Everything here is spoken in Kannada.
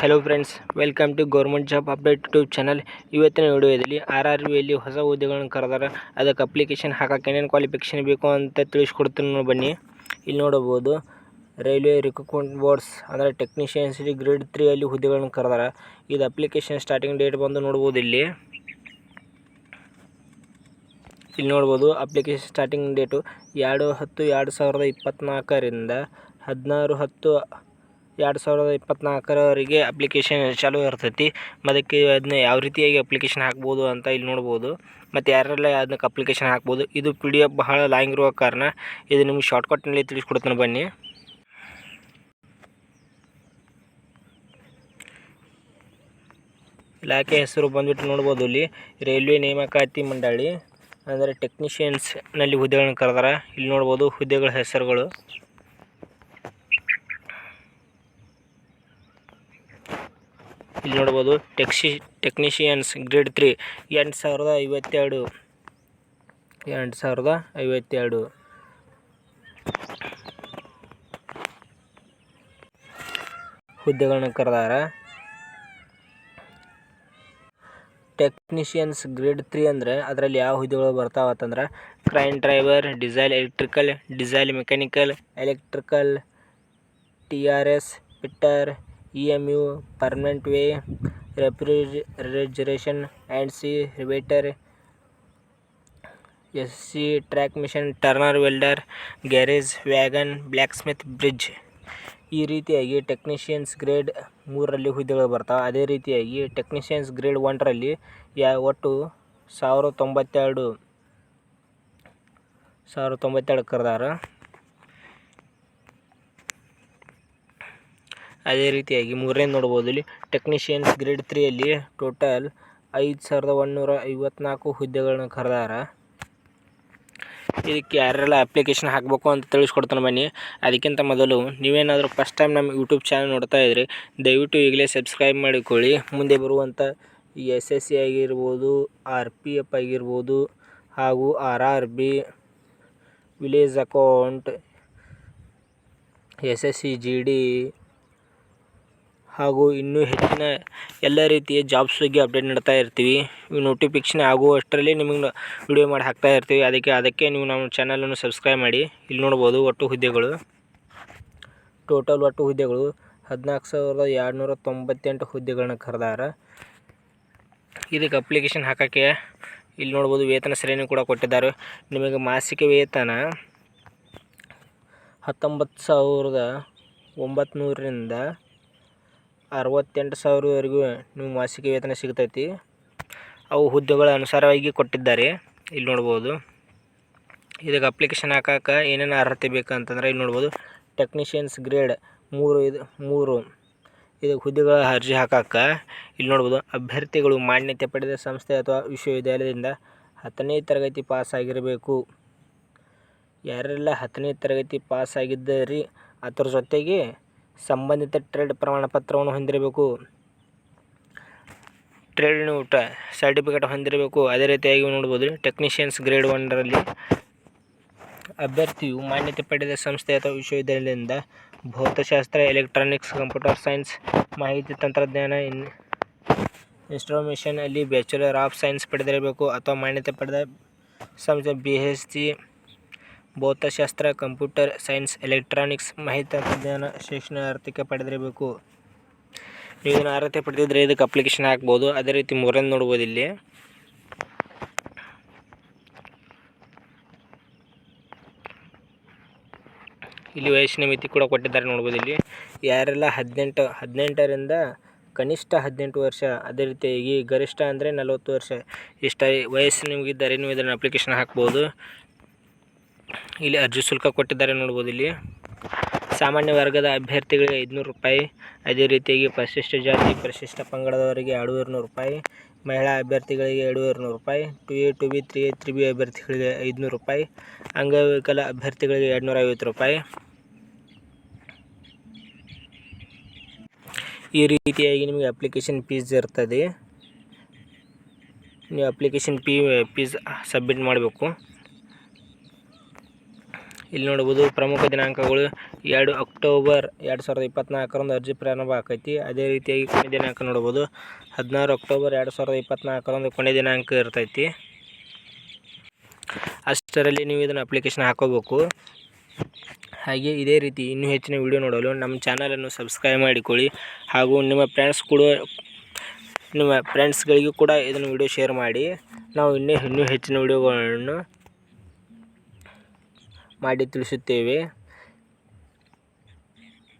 Hello friends welcome to government job update YouTube channel ಇವತ್ತಿನ ವಿಡಿಯೋದಲ್ಲಿ ಆರ್ ಆರ್ ವಿಯಲ್ಲಿ ಹೊಸ ಹುದ್ದೆಗಳನ್ನು ಕರೆದಾರೆ. ಅದಕ್ಕೆ ಅಪ್ಲಿಕೇಶನ್ ಹಾಕಕ್ಕೆ ಏನೇನು ಕ್ವಾಲಿಫಿಕೇಷನ್ ಬೇಕು ಅಂತ ತಿಳಿಸ್ಕೊಡ್ತೀನಿ ನೋಡಿ ಬನ್ನಿ. ಇಲ್ಲಿ ನೋಡಬಹುದು ರೈಲ್ವೆ ರಿಕ್ರೂಟ್ಮೆಂಟ್ ಬೋರ್ಡ್ಸ್ ಅಂದರೆ ಟೆಕ್ನಿಷಿಯನ್ಸ್ ಗ್ರೇಡ್ ತ್ರೀ ಅಲ್ಲಿ ಹುದ್ದೆಗಳನ್ನು ಕರೆದಾರೆ. ಇದು ಅಪ್ಲಿಕೇಶನ್ ಸ್ಟಾರ್ಟಿಂಗ್ ಡೇಟ್ ಬಂದು ನೋಡ್ಬೋದು ಇಲ್ಲಿ. ಇಲ್ಲಿ ನೋಡ್ಬೋದು ಅಪ್ಲಿಕೇಶನ್ ಸ್ಟಾರ್ಟಿಂಗ್ ಡೇಟು ಎರಡು ಹತ್ತು ಎರಡು ಸಾವಿರದ ಇಪ್ಪತ್ತ್ನಾಲ್ಕರಿಂದ ಹದಿನಾರು ಹತ್ತು ಎರಡು ಸಾವಿರದ ಇಪ್ಪತ್ತ್ನಾಲ್ಕರವರೆಗೆ ಅಪ್ಲಿಕೇಶನ್ ಚಾಲೂ ಇರ್ತೈತಿ. ಅದಕ್ಕೆ ಅದನ್ನ ಯಾವ ರೀತಿಯಾಗಿ ಅಪ್ಲಿಕೇಶನ್ ಹಾಕ್ಬೋದು ಅಂತ ಇಲ್ಲಿ ನೋಡ್ಬೋದು. ಮತ್ತು ಯಾರೆಲ್ಲ ಅದಕ್ಕೆ ಅಪ್ಲಿಕೇಶನ್ ಹಾಕ್ಬೋದು, ಇದು ಪಿ ಡಿ ಎಫ್ ಬಹಳ ಲಾಂಗ್ ಇರುವ ಕಾರಣ ಇದು ನಿಮ್ಗೆ ಶಾರ್ಟ್ಕಟ್ನಲ್ಲಿ ತಿಳಿಸ್ಕೊಡ್ತಾನೆ ಬನ್ನಿ. ಇಲಾಖೆ ಹೆಸರು ಬಂದ್ಬಿಟ್ಟು ನೋಡ್ಬೋದು ಇಲ್ಲಿ. ರೈಲ್ವೆ ನೇಮಕಾತಿ ಮಂಡಳಿ, ಅಂದರೆ ಟೆಕ್ನಿಷಿಯನ್ಸ್ನಲ್ಲಿ ಹುದ್ದೆಗಳನ್ನ ಕರೆದಾರ. ಇಲ್ಲಿ ನೋಡ್ಬೋದು ಹುದ್ದೆಗಳ ಹೆಸರುಗಳು. ಇಲ್ಲಿ ನೋಡ್ಬೋದು ಟೆಕ್ಸಿ ಟೆಕ್ನಿಷಿಯನ್ಸ್ ಗ್ರೇಡ್ ತ್ರೀ. ಎಂಟು ಸಾವಿರದ ಐವತ್ತೆರಡು. ಎಂಟು ಸಾವಿರದ ಐವತ್ತೆರಡು. ಹುದ್ದೆಗಳನ್ನು ಕರೆದಾರ. ಟೆಕ್ನಿಷಿಯನ್ಸ್ ಗ್ರೇಡ್ ತ್ರೀ ಅಂದರೆ ಅದರಲ್ಲಿ ಯಾವ ಹುದ್ದೆಗಳು ಬರ್ತಾವೆ ಅಂತಂದ್ರೆ crane driver, diesel electrical, diesel mechanical, electrical, T R S fitter permanent way refrigeration and C riveter S C track machine turner welder garage wagon blacksmith bridge ಈ ರೀತಿಯಾಗಿ ಟೆಕ್ನಿಷಿಯನ್ಸ್ ಗ್ರೇಡ್ ಮೂರರಲ್ಲಿ ಹುದ್ದೆಗಳು ಬರ್ತಾವೆ. ಅದೇ ರೀತಿಯಾಗಿ ಟೆಕ್ನಿಷಿಯನ್ಸ್ ಗ್ರೇಡ್ ಒನ್ರಲ್ಲಿ ಯಾ, ಒಟ್ಟು ಸಾವಿರ ತೊಂಬತ್ತೆರಡು ಸಾವಿರ ತೊಂಬತ್ತೆರಡು ಕರೆದಾರ. ಅದೇ ರೀತಿಯಾಗಿ ಮೂರನೇ ನೋಡ್ಬೋದು ಇಲ್ಲಿ ಟೆಕ್ನಿಷಿಯನ್ಸ್ ಗ್ರೇಡ್ ತ್ರೀಯಲ್ಲಿ ಟೋಟಲ್ ಐದು ಸಾವಿರದ ಒಂದುನೂರ ಐವತ್ನಾಲ್ಕು ಹುದ್ದೆಗಳನ್ನ ಕರೆದಾರ. ಇದಕ್ಕೆ ಯಾರೆಲ್ಲ ಅಪ್ಲಿಕೇಶನ್ ಹಾಕಬೇಕು ಅಂತ ತಿಳಿಸ್ಕೊಡ್ತಾನೆ ಬನ್ನಿ. ಅದಕ್ಕಿಂತ ಮೊದಲು ನೀವೇನಾದರೂ ಫಸ್ಟ್ ಟೈಮ್ ನಮ್ಮ ಯೂಟ್ಯೂಬ್ ಚಾನಲ್ ನೋಡ್ತಾ ಇದ್ರಿ ದಯವಿಟ್ಟು ಈಗಲೇ ಸಬ್ಸ್ಕ್ರೈಬ್ ಮಾಡಿಕೊಳ್ಳಿ. ಮುಂದೆ ಬರುವಂಥ ಎಸ್ ಎಸ್ ಸಿ ಆಗಿರ್ಬೋದು ಆರ್ ಪಿ ಎಫ್ ಆಗಿರ್ಬೋದು, ಹಾಗೂ R R B village account S S C G D ಹಾಗೂ ಇನ್ನೂ ಹೆಚ್ಚಿನ ಎಲ್ಲ ರೀತಿಯ ಜಾಬ್ಸ್ ಬಗ್ಗೆ ಅಪ್ಡೇಟ್ ನೀಡ್ತಾ ಇರ್ತೀವಿ. ಇವು ನೋಟಿಫಿಕೇಶನ್ ಆಗುವಷ್ಟರಲ್ಲಿ ನಿಮಗೆ ವಿಡಿಯೋ ಮಾಡಿ ಹಾಕ್ತಾ ಇರ್ತೀವಿ. ಅದಕ್ಕೆ ಅದಕ್ಕೆ ನೀವು ನಮ್ಮ ಚಾನಲನ್ನು ಸಬ್ಸ್ಕ್ರೈಬ್ ಮಾಡಿ. ಇಲ್ಲಿ ನೋಡ್ಬೋದು ಒಟ್ಟು ಹುದ್ದೆಗಳು. ಟೋಟಲ್ ಒಟ್ಟು ಹುದ್ದೆಗಳು ಹದಿನಾಲ್ಕು ಸಾವಿರದ ಎರಡುನೂರ ತೊಂಬತ್ತೆಂಟು ಹುದ್ದೆಗಳನ್ನ ಕರೆದಾರ. ಇದಕ್ಕೆ ಅಪ್ಲಿಕೇಶನ್ ಹಾಕೋಕ್ಕೆ ಇಲ್ಲಿ ನೋಡ್ಬೋದು ವೇತನ ಶ್ರೇಣಿ ಕೂಡ ಕೊಟ್ಟಿದ್ದಾರೆ. ನಿಮಗೆ ಮಾಸಿಕ ವೇತನ ಹತ್ತೊಂಬತ್ತು ಸಾವಿರದ ಒಂಬತ್ನೂರರಿಂದ ಅರವತ್ತೆಂಟು ಸಾವಿರವರೆಗೂ ನಿಮ್ಮ ಮಾಸಿಕ ವೇತನ ಸಿಗ್ತೈತಿ. ಅವು ಹುದ್ದೆಗಳ ಅನುಸಾರವಾಗಿ ಕೊಟ್ಟಿದ್ದಾರೆ. ಇಲ್ಲಿ ನೋಡ್ಬೋದು. ಇದಕ್ಕೆ ಅಪ್ಲಿಕೇಶನ್ ಹಾಕಕ್ಕೆ ಏನೇನು ಅರ್ಹತೆ ಬೇಕು ಅಂತಂದ್ರೆ ಇಲ್ಲಿ ನೋಡ್ಬೋದು. ಟೆಕ್ನಿಷಿಯನ್ಸ್ ಗ್ರೇಡ್ ಮೂರು ಇದು ಮೂರು. ಇದಕ್ಕೆ ಹುದ್ದೆಗಳ ಅರ್ಜಿ ಹಾಕಕ್ಕೆ ಇಲ್ಲಿ ನೋಡ್ಬೋದು. ಅಭ್ಯರ್ಥಿಗಳು ಮಾನ್ಯತೆ ಪಡೆದ ಸಂಸ್ಥೆ ಅಥವಾ ವಿಶ್ವವಿದ್ಯಾಲಯದಿಂದ ಹತ್ತನೇ ತರಗತಿ ಪಾಸ್ ಆಗಿರಬೇಕು. ಯಾರೆಲ್ಲ ಹತ್ತನೇ ತರಗತಿ ಪಾಸ್ ಆಗಿದ್ದರಿ, ಅದರ ಜೊತೆಗೆ ಸಂಬಂಧಿತ ಟ್ರೇಡ್ ಪ್ರಮಾಣಪತ್ರವನ್ನು ಹೊಂದಿರಬೇಕು. ಟ್ರೇಡ್ ಸರ್ಟಿಫಿಕೇಟ್ ಹೊಂದಿರಬೇಕು. ಅದೇ ರೀತಿಯಾಗಿ ನೋಡ್ಬೋದು ಟೆಕ್ನಿಷಿಯನ್ಸ್ ಗ್ರೇಡ್ ಒನ್ರಲ್ಲಿ ಅಭ್ಯರ್ಥಿಯು ಮಾನ್ಯತೆ ಪಡೆದ ಸಂಸ್ಥೆ ಅಥವಾ ವಿಶ್ವವಿದ್ಯಾಲಯದಿಂದ ಭೌತಶಾಸ್ತ್ರ, ಎಲೆಕ್ಟ್ರಾನಿಕ್ಸ್, ಕಂಪ್ಯೂಟರ್ ಸೈನ್ಸ್, ಮಾಹಿತಿ ತಂತ್ರಜ್ಞಾನ, ಇನ್ ಇನ್ಸ್ಟ್ರೋಮೇಷನಲ್ಲಿ ಬ್ಯಾಚುಲರ್ ಆಫ್ ಸೈನ್ಸ್ ಪಡೆದಿರಬೇಕು ಅಥವಾ ಮಾನ್ಯತೆ ಪಡೆದ ಸಂಸ್ಥೆ ಬಿ ಎಸ್ ಸಿ ಭೌತಶಾಸ್ತ್ರ, ಕಂಪ್ಯೂಟರ್ ಸೈನ್ಸ್, ಎಲೆಕ್ಟ್ರಾನಿಕ್ಸ್, ಮಾಹಿತಿ ತಂತ್ರಜ್ಞಾನ, ಶಿಕ್ಷಣ ಅರ್ಹತೆ ಪಡೆದಿರಬೇಕು. ನೀವು ಇದನ್ನು ಅರ್ಹತೆ ಪಡೆದಿದ್ದರೆ ಇದಕ್ಕೆ ಅಪ್ಲಿಕೇಶನ್ ಹಾಕ್ಬೋದು. ಅದೇ ರೀತಿ ಮೂರನೇ ನೋಡ್ಬೋದು ಇಲ್ಲಿ. ಇಲ್ಲಿ ವಯಸ್ಸಿನ ಮಿತಿ ಕೂಡ ಕೊಟ್ಟಿದ್ದಾರೆ ನೋಡ್ಬೋದು ಇಲ್ಲಿ. ಯಾರೆಲ್ಲ ಹದಿನೆಂಟು, ಹದಿನೆಂಟರಿಂದ ಕನಿಷ್ಠ ಹದಿನೆಂಟು ವರ್ಷ, ಅದೇ ರೀತಿಯಾಗಿ ಗರಿಷ್ಠ ಅಂದರೆ ನಲವತ್ತು ವರ್ಷ, ಇಷ್ಟ ವಯಸ್ಸು ನಿಮಗಿದ್ದರೆ ನೀವು ಇದನ್ನು ಅಪ್ಲಿಕೇಶನ್ ಹಾಕ್ಬೋದು. ಇಲ್ಲಿ ಅರ್ಜಿ ಶುಲ್ಕ ಕೊಟ್ಟಿದ್ದಾರೆ ನೋಡ್ಬೋದು ಇಲ್ಲಿ. ಸಾಮಾನ್ಯ ವರ್ಗದ ಅಭ್ಯರ್ಥಿಗಳಿಗೆ ಐದುನೂರು ರೂಪಾಯಿ. ಅದೇ ರೀತಿಯಾಗಿ ಪರಿಶಿಷ್ಟ ಜಾತಿ, ಪರಿಶಿಷ್ಟ ಪಂಗಡದವರಿಗೆ ಎರಡು ನೂರು ರೂಪಾಯಿ. ಮಹಿಳಾ ಅಭ್ಯರ್ಥಿಗಳಿಗೆ ಎರಡು ನೂರು ರೂಪಾಯಿ. Two A two B three A three B ಅಭ್ಯರ್ಥಿಗಳಿಗೆ ಐದುನೂರು ರೂಪಾಯಿ. ಅಂಗವಿಕಲ ಅಭ್ಯರ್ಥಿಗಳಿಗೆ ಎರಡುನೂರ ಐವತ್ತು ರೂಪಾಯಿ. ಈ ರೀತಿಯಾಗಿ ನಿಮಗೆ ಅಪ್ಲಿಕೇಶನ್ ಫೀಸ್ ಇರ್ತದೆ. ನೀವು ಅಪ್ಲಿಕೇಶನ್ ಫೀ ಫೀಸ್ ಸಬ್ಮಿಟ್ ಮಾಡಬೇಕು. ಇಲ್ಲಿ ನೋಡ್ಬೋದು ಪ್ರಮುಖ ದಿನಾಂಕಗಳು ಎರಡು ಅಕ್ಟೋಬರ್ ಎರಡು ಸಾವಿರದ ಇಪ್ಪತ್ನಾಲ್ಕರಂದು ಅರ್ಜಿ ಪ್ರಾರಂಭ ಆಕೈತಿ. ಅದೇ ರೀತಿಯಾಗಿ ಕೊನೆ ದಿನಾಂಕ ನೋಡ್ಬೋದು ಹದಿನಾರು ಅಕ್ಟೋಬರ್ ಎರಡು ಸಾವಿರದ ಇಪ್ಪತ್ನಾಲ್ಕರಂದು ಕೊನೆ ದಿನಾಂಕ ಇರ್ತೈತಿ. ಅಷ್ಟರಲ್ಲಿ ನೀವು ಇದನ್ನು ಅಪ್ಲಿಕೇಶನ್ ಹಾಕೋಬೇಕು. ಹಾಗೆ ಇದೇ ರೀತಿ ಇನ್ನೂ ಹೆಚ್ಚಿನ ವಿಡಿಯೋ ನೋಡಲು ನಮ್ಮ ಚಾನಲನ್ನು ಸಬ್ಸ್ಕ್ರೈಬ್ ಮಾಡಿಕೊಳ್ಳಿ. ಹಾಗೂ ನಿಮ್ಮ ಫ್ರೆಂಡ್ಸ್ ಕೂಡ, ನಿಮ್ಮ ಫ್ರೆಂಡ್ಸ್ಗಳಿಗೂ ಕೂಡ ಇದನ್ನು ವಿಡಿಯೋ ಶೇರ್ ಮಾಡಿ. ನಾವು ಇನ್ನೂ ಇನ್ನೂ ಹೆಚ್ಚಿನ ವಿಡಿಯೋಗಳನ್ನು ಮಾಡಿ ತಿಳಿಸುತ್ತೇವೆ.